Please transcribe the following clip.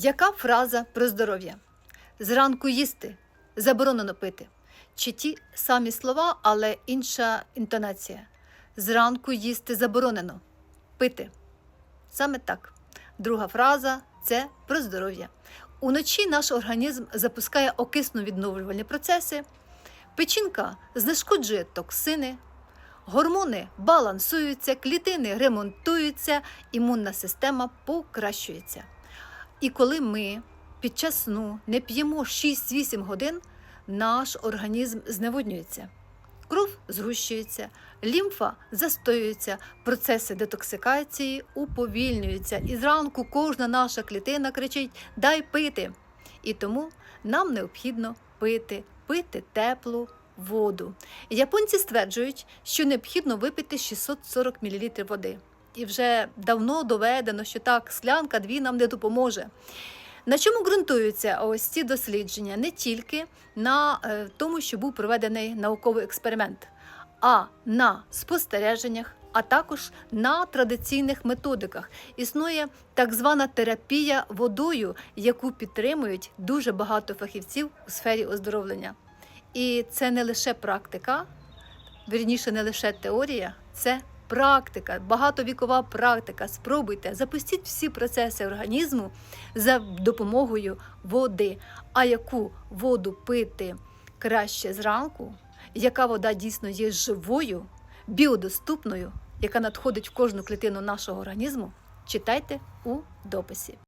Яка фраза про здоров'я? Зранку їсти, заборонено пити. Чи ті самі слова, але інша інтонація. Зранку їсти заборонено. Пити. Саме так. Друга фраза це про здоров'я. Уночі наш організм запускає окисно відновлювальні процеси. Печінка знешкоджує токсини, гормони балансуються, клітини ремонтуються, імунна система покращується. І коли ми під час сну не п'ємо 6-8 годин, наш організм зневоднюється. Кров згущується, лімфа застоюється, процеси детоксикації уповільнюються. І зранку кожна наша клітина кричить Дай пити. І тому нам необхідно пити, пити теплу воду. Японці стверджують, що необхідно випити 640 мл води. І вже давно доведено, що так, склянка дві нам не допоможе. На чому ґрунтуються ось ці дослідження? Не тільки на е, тому, що був проведений науковий експеримент, а на спостереженнях, а також на традиційних методиках. Існує так звана терапія водою, яку підтримують дуже багато фахівців у сфері оздоровлення. І це не лише практика, вірніше, не лише теорія, це практика, багатовікова практика. Спробуйте, запустіть всі процеси організму за допомогою води. А яку воду пити краще зранку, яка вода дійсно є живою, біодоступною, яка надходить в кожну клітину нашого організму, читайте у дописі.